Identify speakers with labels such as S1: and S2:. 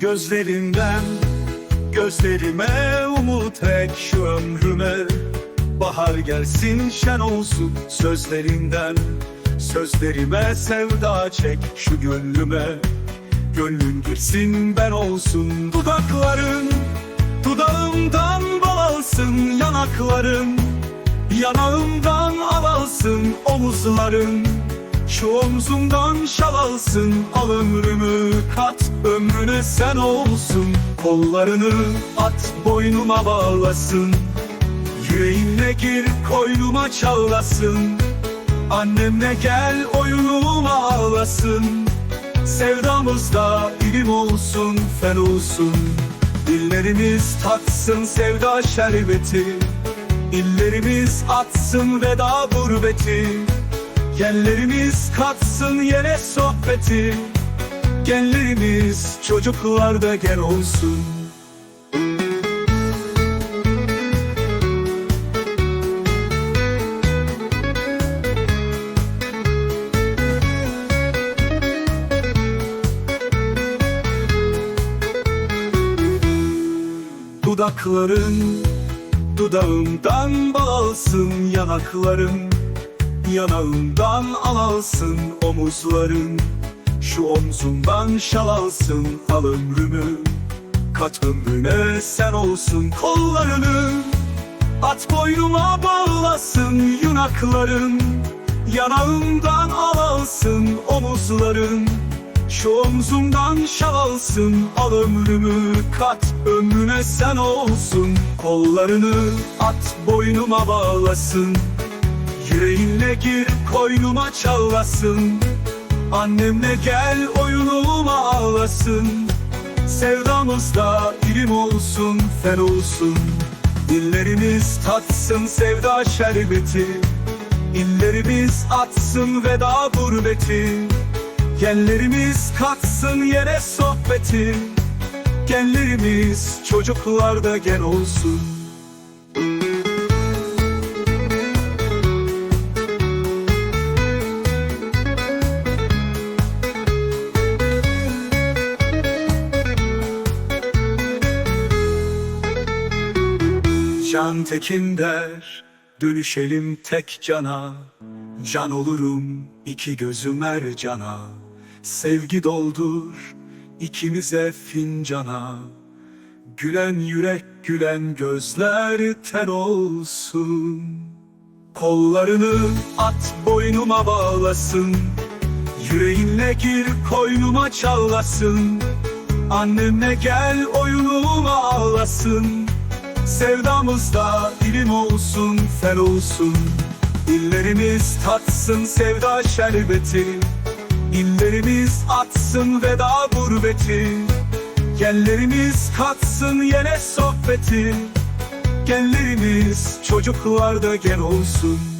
S1: Gözlerinden gözlerime umut ek şu ömrüme. Bahar gelsin şen olsun sözlerinden. Sözlerime sevda çek şu gönlüme. Gönlün girsin ben olsun dudakların. Dudağımdan bal alsın yanakların. Yanağımdan al alsın omuzların Şu omzumdan şal alsın al ömrümü kat Ömrüne sen olsun. Kollarını at boynuma bağlasın. Yüreğimle gir koynuma çağlasın. Annemle gel oyunuma ağlasın. Sevdamızda ilim olsun fen olsun. Dillerimiz tatsın sevda şerbeti. İllerimiz atsın veda gurbeti Genlerimiz katsın yere sohbeti. Genlerimiz çocuklarda gen olsun. Dudakların dudağımdan balsın yanakların Yanağımdan al alsın omuzların. Şu omzumdan şal alsın al ömrümü. Kat ömrüne sen olsun kollarını. At boynuma bağlasın yunakların. Yanağımdan al alsın omuzların. Şu omzumdan şal alsın al ömrümü. Kat ömrüne sen olsun Kollarını. At boynuma bağlasın Yüreğinle gir koynuma çağlasın Annemle gel oyunuma ağlasın. Sevdamızda ilim olsun fen olsun. Dillerimiz tatsın sevda şerbeti. İllerimiz atsın veda gurbeti. Genlerimiz katsın yere sohbeti. Genlerimiz çocuklarda gen olsun Can tekin der, dönüşelim tek cana. Can olurum iki gözüm cana. Sevgi doldur ikimize fincana. Gülen yürek gülen gözler ten olsun. Kollarını at boynuma bağlasın. Yüreğinle gir koynuma çağlasın Annemle gel oyunuma ağlasın Sevdamızda ilim olsun fen olsun. Dillerimiz tatsın sevda şerbeti. İllerimiz atsın veda gurbeti. Genlerimiz katsın yine sohbeti. Genlerimiz çocuklarda gen olsun